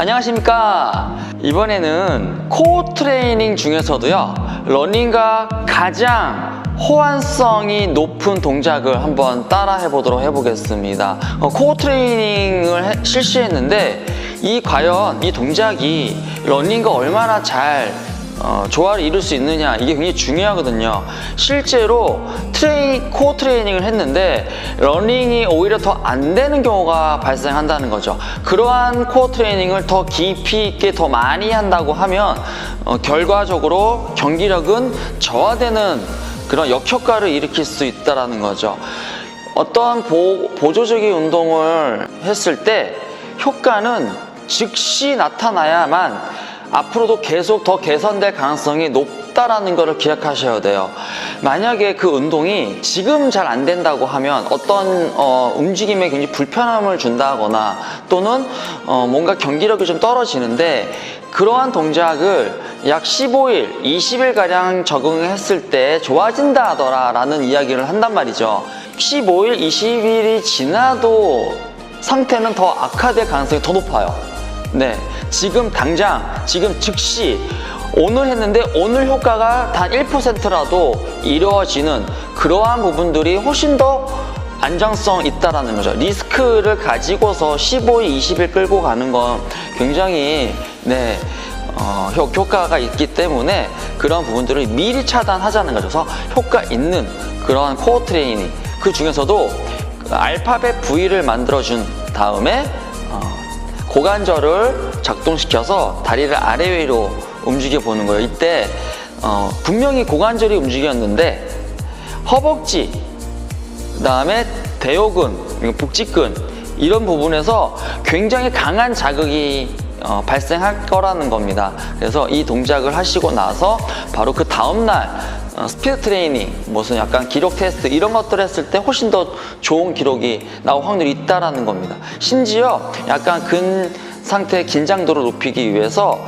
안녕하십니까. 이번에는 코어 트레이닝 중에서도요, 러닝과 가장 호환성이 높은 동작을 한번 따라 해보도록 해보겠습니다. 어, 코어 트레이닝을 해- 실시했는데, 이 과연 이 동작이 러닝과 얼마나 잘 어, 조화를 이룰 수 있느냐 이게 굉장히 중요하거든요. 실제로 트레이 코어 트레이닝을 했는데 러닝이 오히려 더 안 되는 경우가 발생한다는 거죠. 그러한 코어 트레이닝을 더 깊이 있게 더 많이 한다고 하면 어, 결과적으로 경기력은 저하되는 그런 역효과를 일으킬 수 있다라는 거죠. 어떤 보, 보조적인 운동을 했을 때 효과는 즉시 나타나야만 앞으로도 계속 더 개선될 가능성이 높다라는 것을 기억하셔야 돼요. 만약에 그 운동이 지금 잘 안 된다고 하면 어떤 어, 움직임에 굉장히 불편함을 준다거나 또는 어, 뭔가 경기력이 좀 떨어지는데 그러한 동작을 약 15일, 20일 가량 적응했을 때 좋아진다 하더라라는 이야기를 한단 말이죠. 15일, 20일이 지나도 상태는 더 악화될 가능성이 더 높아요. 네, 지금 당장, 지금 즉시 오늘 했는데 오늘 효과가 단 1%라도 이루어지는 그러한 부분들이 훨씬 더 안정성 있다라는 거죠. 리스크를 가지고서 15일, 20일 끌고 가는 건 굉장히 네. 어, 효, 효과가 있기 때문에 그런 부분들을 미리 차단하자는 거죠. 그래서 효과 있는 그런 코어 트레이닝 그 중에서도 그 알파벳 V를 만들어준 다음에 어, 고관절을 작동시켜서 다리를 아래 위로 움직여 보는 거예요. 이때 어, 분명히 고관절이 움직였는데 허벅지, 그다음에 대요근, 복직근 이런 부분에서 굉장히 강한 자극이 어, 발생할 거라는 겁니다. 그래서 이 동작을 하시고 나서 바로 그 다음날 어, 스피드 트레이닝, 무슨 약간 기록 테스트 이런 것들 했을 때 훨씬 더 좋은 기록이 나올 확률이 있다라는 겁니다. 심지어 약간 근 상태의 긴장도를 높이기 위해서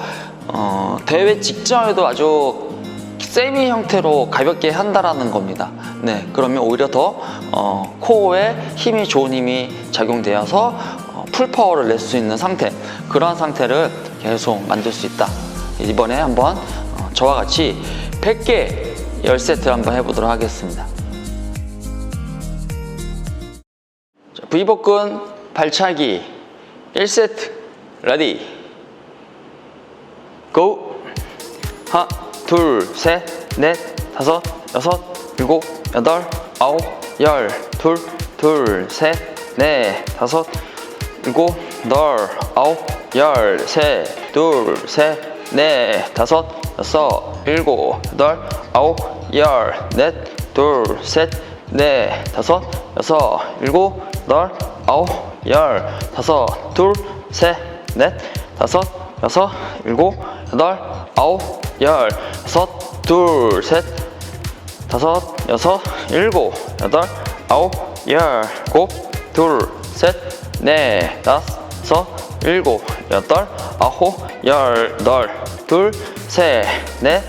어, 대회 직전에도 아주 세미 형태로 가볍게 한다라는 겁니다. 네, 그러면 오히려 더 어, 코어에 힘이 좋은 힘이 작용되어서 어, 풀 파워를 낼 수 있는 상태, 그러한 상태를 계속 만들 수 있다. 이번에 한번 어, 저와 같이 100개 10세트 한번 해보도록 하겠습니다. 자, V복근 발차기 1세트 레디 고! 하나, 둘, 셋, 넷, 다섯, 여섯, 일곱, 여덟, 아홉, 열, 둘, 둘, 셋, 넷, 다섯, 일곱, 여덟, 아홉, 열, 셋, 둘, 셋, 넷, 다섯, 여섯, 일곱, 여덟, 아홉, 열, 넷, 둘, 셋, 넷, 다섯, 여섯, 일곱, 여덟, 아홉, 열, 다섯, 둘, 셋, 넷, 다섯, 여섯, 일곱, 여덟, 아홉, 열, 여섯, 둘, 셋, 다섯, 여섯, 일곱, 여덟, 아홉, 열, 곱, 둘, 셋, 넷, 다섯, 일곱, 여덟, 아홉, 열, 널, 둘, 셋, 넷,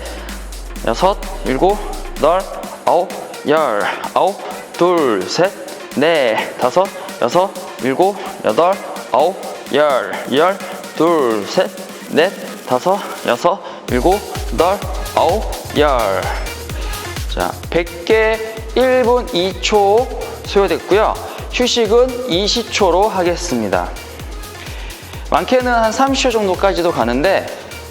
여섯, 일곱, 여덟, 아홉, 열, 아홉, 둘, 셋, 넷, 다섯, 여섯, 일곱, 여덟, 아홉, 열, 열, 둘, 셋, 넷, 다섯, 여섯, 일곱, 여덟, 아홉, 열. 자, 100개 1분 2초 소요됐고요. 휴식은 20초로 하겠습니다. 많게는 한 30초 정도까지도 가는데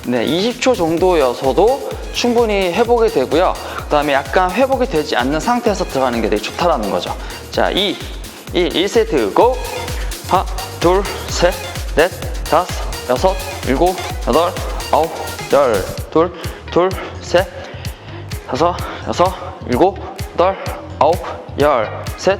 네, 20초 정도여서도 충분히 회복이 되고요. 그 다음에 약간 회복이 되지 않는 상태에서 들어가는 게 되게 좋다라는 거죠. 자, 2, 1, 1세트 고! 하나, 둘, 셋, 넷, 다섯, 여섯, 일곱, 여덟, 아홉, 열, 둘, 둘, 셋, 다섯, 여섯, 일곱, 여덟, 아홉, 열, 셋,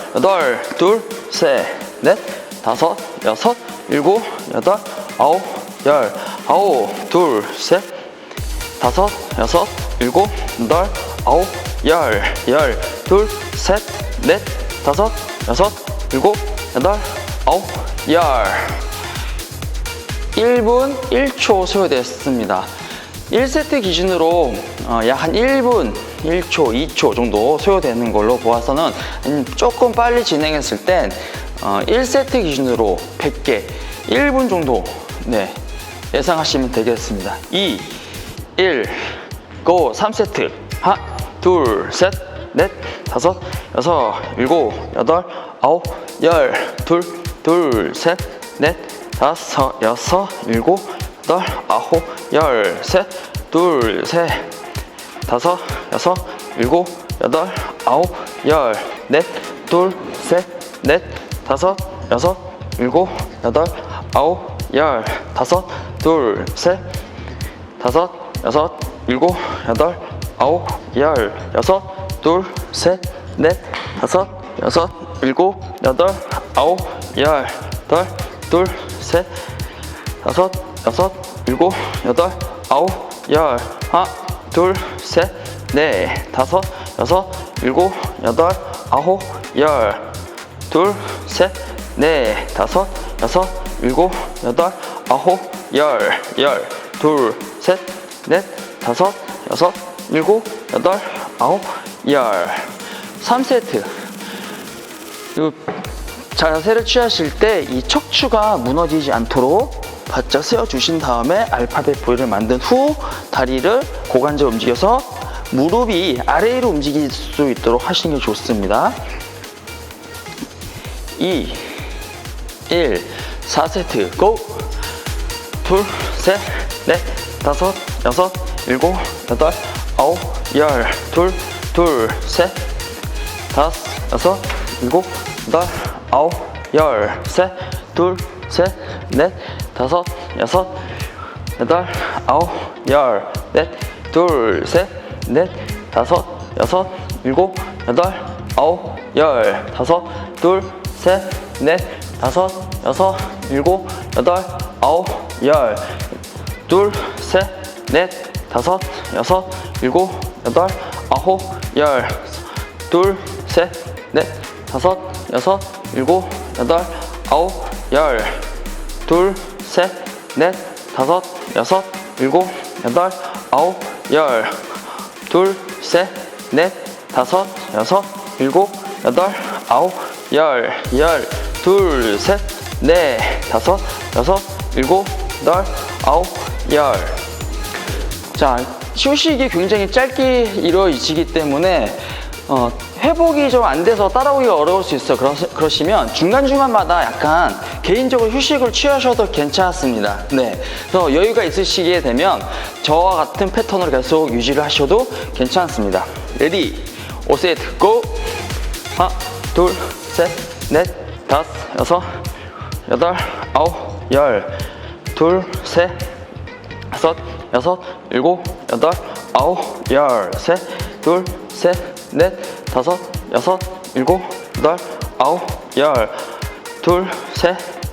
여덟, 둘, 셋, 넷, 다섯, 여섯, 일곱, 여덟, 아홉, 열, 아홉, 둘, 셋, 다섯, 여섯, 일곱, 여덟, 아홉, 열, 열, 둘, 셋, 넷, 다섯, 여섯, 일곱, 여덟, 아홉, 열. 1분 1초 소요됐습니다. 1세트 기준으로 어, 약한 1분 1초, 2초 정도 소요되는 걸로 보아서는 음, 조금 빨리 진행했을 땐 어, 1세트 기준으로 100개, 1분 정도 네, 예상하시면 되겠습니다. 2, 1, 고 3세트. 하나, 둘, 셋, 넷, 다섯, 여섯, 일곱, 여덟, 아홉, 열, 둘, 둘, 셋, 넷, 다섯, 여섯, 일곱, 여덟, 아홉, 열, 셋, 둘, 셋, 다섯, 여섯, 일곱, 여덟, 아홉, 열, 넷, 둘, 셋, 넷, 다섯, 여섯, 일곱, 여덟, 아홉, 열, 다섯, 둘, 셋, 다섯, 여섯, 일곱, 여덟, 아홉, 열, 여섯, 둘, 셋, 넷, 다섯, 여섯, 일곱, 여덟, 아홉, 열, 덜, 둘, 셋, 다섯, 여섯, 일곱, 여덟, 아홉, 열, 하나, 둘, 셋, 넷, 다섯, 여섯, 일곱, 여덟, 아홉, 열, 둘, 셋, 넷, 다섯, 여섯, 일곱, 여덟, 아홉, 열, 열, 둘, 셋, 넷, 다섯, 여섯, 일곱, 여덟, 아홉, 열. 3세트. 이 자세를 취하실 때 이 척추가 무너지지 않도록 바짝 세워주신 다음에 알파벳 V를 만든 후 다리를 고관절 움직여서 무릎이 아래로 움직일 수 있도록 하시는 게 좋습니다. 2, 1, 4세트, 고! 둘, 셋, 넷, 다섯, 여섯, 일곱, 여덟, 아홉, 열, 둘, 둘, 셋, 다섯, 여섯, 일곱, 여덟, 아홉, 열, 셋, 둘, 셋, 넷, 다섯, 여섯, 여덟, 아홉, 열, 넷, 둘, 셋, 넷, 다섯, 여섯, 일곱, 여덟, 아홉, 열, 다섯, 둘, 셋, 넷, 다섯, 여섯, 일곱, 여덟, 아홉, 열, 둘, 셋, 넷, 다섯, 여섯, 일곱, 여덟, 아홉, 열, 둘, 셋, 넷, 다섯, 여섯, 일곱, 여덟, 아홉, 열, 둘, 셋, 넷, 다섯, 여섯, 일곱, 여덟, 아홉, 열, 둘, 셋, 넷, 다섯, 여섯, 일곱, 여덟, 아홉, 열, 열, 둘, 셋, 넷, 다섯, 여섯, 일곱, 여덟, 아홉, 열. 자, 휴식이 굉장히 짧게 이루어지기 때문에 어, 회복이 좀 안 돼서 따라오기가 어려울 수 있어요. 그러, 그러시면 중간중간마다 약간 개인적으로 휴식을 취하셔도 괜찮습니다. 네. 그래서 여유가 있으시게 되면 저와 같은 패턴으로 계속 유지를 하셔도 괜찮습니다. 레디, 5세트, 고! 하나, 둘, 셋, 넷, 다섯, 여섯, 여덟, 아홉, 열, 둘, 셋, 다섯, 여섯, 일곱, 여덟, 아홉, 열, 셋, 둘, 셋, 넷, 다섯, 여섯, 일곱, 여덟, 아홉, 열, 둘, 셋,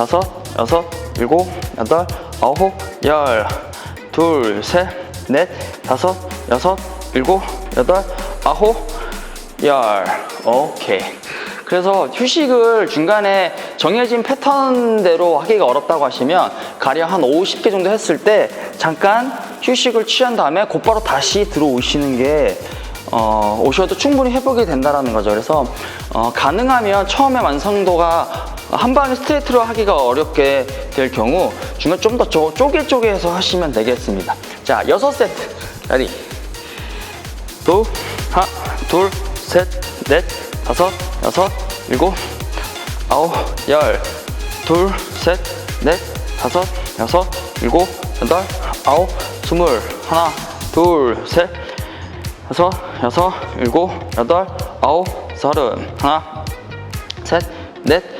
다섯, 여섯, 일곱, 여덟, 아홉, 열, 둘, 셋, 넷, 다섯, 여섯, 일곱, 여덟, 아홉, 열. 오케이. 그래서 휴식을 중간에 정해진 패턴대로 하기가 어렵다고 하시면 가령 한 50개 정도 했을 때 잠깐 휴식을 취한 다음에 곧바로 다시 들어오시는 게 어, 오셔도 충분히 회복이 된다는 거죠. 그래서 어, 가능하면 처음에 완성도가 한 방에 스트레이트로 하기가 어렵게 될 경우 중간 좀 더 쪼개 쪼개서 하시면 되겠습니다. 자, 여섯 세트. 레디. 두, 하나, 둘, 셋, 넷, 다섯, 여섯, 일곱, 아홉, 열, 둘, 셋, 넷, 다섯, 여섯, 일곱, 여덟, 아홉, 스물, 하나, 둘, 셋, 여섯, 여섯, 일곱, 여덟, 아홉, 서른, 하나, 셋, 넷,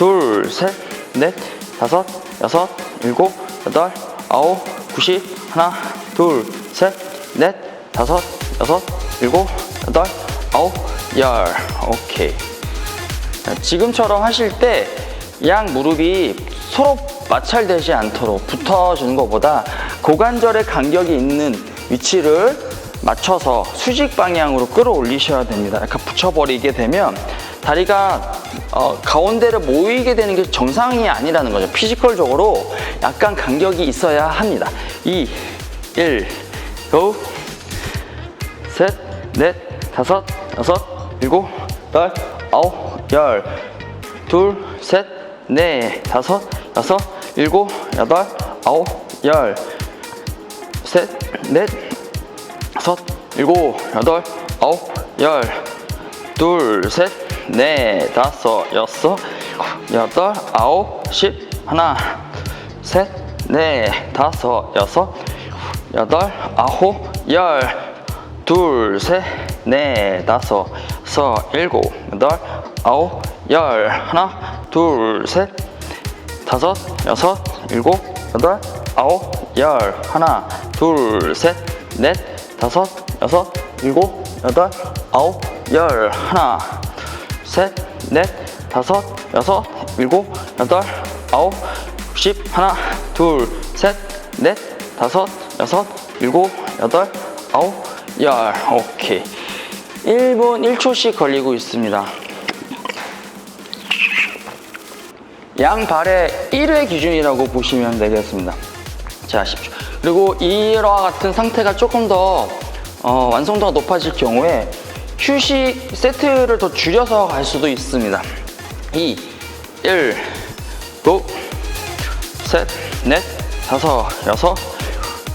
둘, 셋, 넷, 다섯, 여섯, 일곱, 여덟, 아홉, 구십, 하나, 둘, 셋, 넷, 다섯, 여섯, 일곱, 여덟, 아홉, 열. 오케이. 자, 지금처럼 하실 때 양 무릎이 서로 마찰되지 않도록 붙어주는 것보다 고관절의 간격이 있는 위치를 맞춰서 수직 방향으로 끌어올리셔야 됩니다. 약간 붙여버리게 되면 다리가 어, 가운데를 모이게 되는 게 정상이 아니라는 거죠. 피지컬적으로 약간 간격이 있어야 합니다. 2, 1, 고! 셋, 넷, 다섯, 여섯, 일곱, 여덟, 둘, 셋, 넷, 다섯, 여섯, 일곱, 여덟, 아홉, 열, 셋, 넷, 다섯, 일곱, 여덟, 아홉, 열, 둘, 셋, 넷, 다섯, 여섯, 여덟, 아홉, 십, 하나, 셋, 넷, 다섯, 여섯, 여덟, 아홉, 열, 둘, 셋, 넷, 다섯, 여섯, 일곱, 여덟, 아홉, 열, 하나, 둘, 셋, 다섯, 여섯, 일곱, 여덟, 아홉, 열, 하나, 둘, 셋, 넷, 다섯, 여섯, 일곱, 여덟, 아홉, 열, 하나, 셋, 넷, 다섯, 여섯, 일곱, 여덟, 아홉, 십, 하나, 둘, 셋, 넷, 다섯, 여섯, 일곱, 여덟, 아홉, 열. 오케이. 1분 1초씩 걸리고 있습니다. 양 발의 1회 기준이라고 보시면 되겠습니다. 자, 10초. 그리고 이와 같은 상태가 조금 더 어, 완성도가 높아질 경우에 휴식 세트를 더 줄여서 갈 수도 있습니다. 2, 1, 고! 셋, 넷, 다섯, 여섯,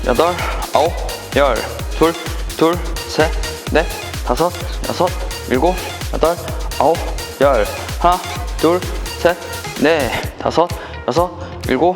여덟, 아홉, 열, 둘, 둘, 셋, 넷, 다섯, 여섯, 일곱, 여덟, 아홉, 열, 하나, 둘, 셋, 넷, 다섯, 여섯, 일곱,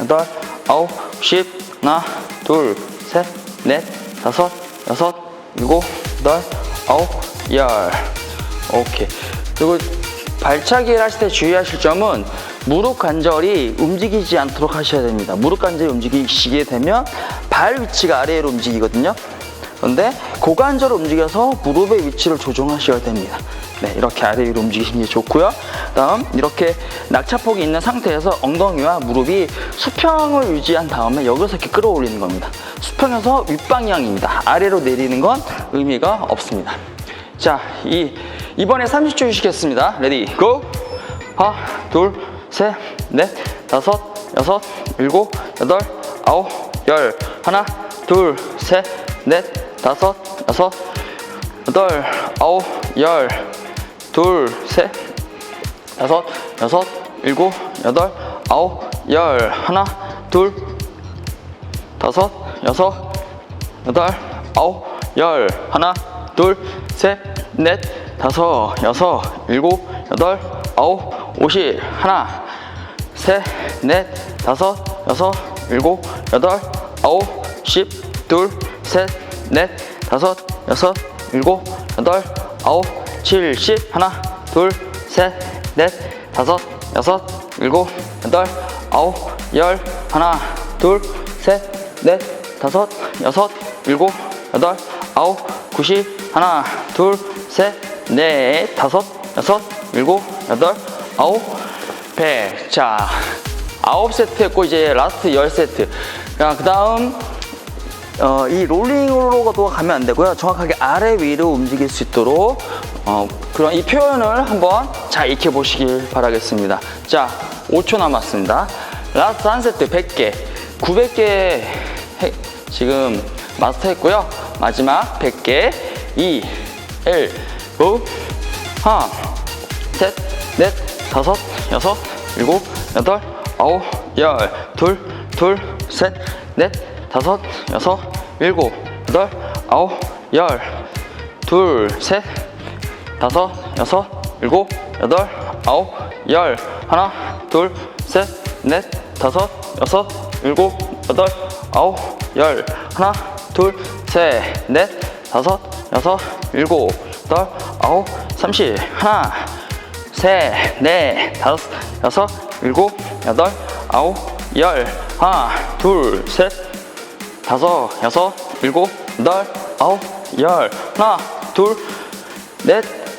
여덟, 아홉, 십, 하나, 둘, 셋, 넷, 다섯, 여섯, 일곱, 여덟, 아홉, 열. 오케이. 그리고 발차기를 하실 때 주의하실 점은 무릎 관절이 움직이지 않도록 하셔야 됩니다. 무릎 관절이 움직이시게 되면 발 위치가 아래로 움직이거든요. 그런데 고관절을 움직여서 무릎의 위치를 조정하셔야 됩니다. 네, 이렇게 아래 위로 움직이시는 게 좋고요. 다음 이렇게 낙차폭이 있는 상태에서 엉덩이와 무릎이 수평을 유지한 다음에 여기서 이렇게 끌어올리는 겁니다. 수평에서 윗방향입니다. 아래로 내리는 건 의미가 없습니다. 자, 이 이번에 30초 쉬겠습니다. 레디, 고! 하나, 둘, 셋, 넷, 다섯, 여섯, 일곱, 여덟, 아홉, 열. 하나, 둘, 셋, 넷, 다섯, 여섯, 여덟, 아홉, 열. 둘, 셋, 다섯, 여섯, 일곱, 여덟, 아홉, 열. 하나, 둘, 다섯, 여섯, 여덟, 아홉, 열. 하나, 둘, 셋, 넷, 다섯, 여섯, 일곱, 여덟, 아홉, 오십. 하나, 셋, 넷, 다섯, 여섯, 일곱, 여덟, 아홉, 십, 둘, 셋, 넷, 다섯, 여섯, 일곱, 여덟, 아홉, 칠, 십. 하나, 둘, 셋, 넷, 다섯, 여섯, 일곱, 여덟, 아홉, 열, 하나, 둘, 셋, 넷, 다섯, 여섯, 일곱, 여덟, 아홉, 구십, 하나, 둘, 셋, 넷, 다섯, 여섯, 일곱, 여덟, 아홉, 백. 자, 아홉 세트 했고 이제 라스트 열 세트. 자, 그 다음 어, 이 롤링으로도 가면 안 되고요. 정확하게 아래 위로 움직일 수 있도록 어, 그런 이 표현을 한번 잘 익혀 보시길 바라겠습니다. 자, 5초 남았습니다. 라스트 한 세트 100개, 900개 지금 마스터했고요. 마지막 100개, 2, 1, 5, 하나, 셋, 넷, 다섯, 여섯, 일곱, 여덟, 아홉, 열, 둘, 둘, 셋, 넷, 다섯, 여섯, 일곱, 여덟, 아홉, 열, 둘, 셋, 다섯, 여섯, 일곱, 여덟, 아홉, 열, 하나, 둘, 셋, 넷, 다섯, 여섯, 일곱, 여덟, 아홉, 열, 하나, 둘, 셋, 넷, 다섯, 여섯, 일곱, 여덟, 아홉, 삼십, 하나, 셋, 넷, 다섯, 여섯, 일곱, 여덟, 아홉, 열, 하나, 둘, 셋, 다섯, 여섯, 일곱, 여덟, 아홉, 열, 하나, 둘, 넷,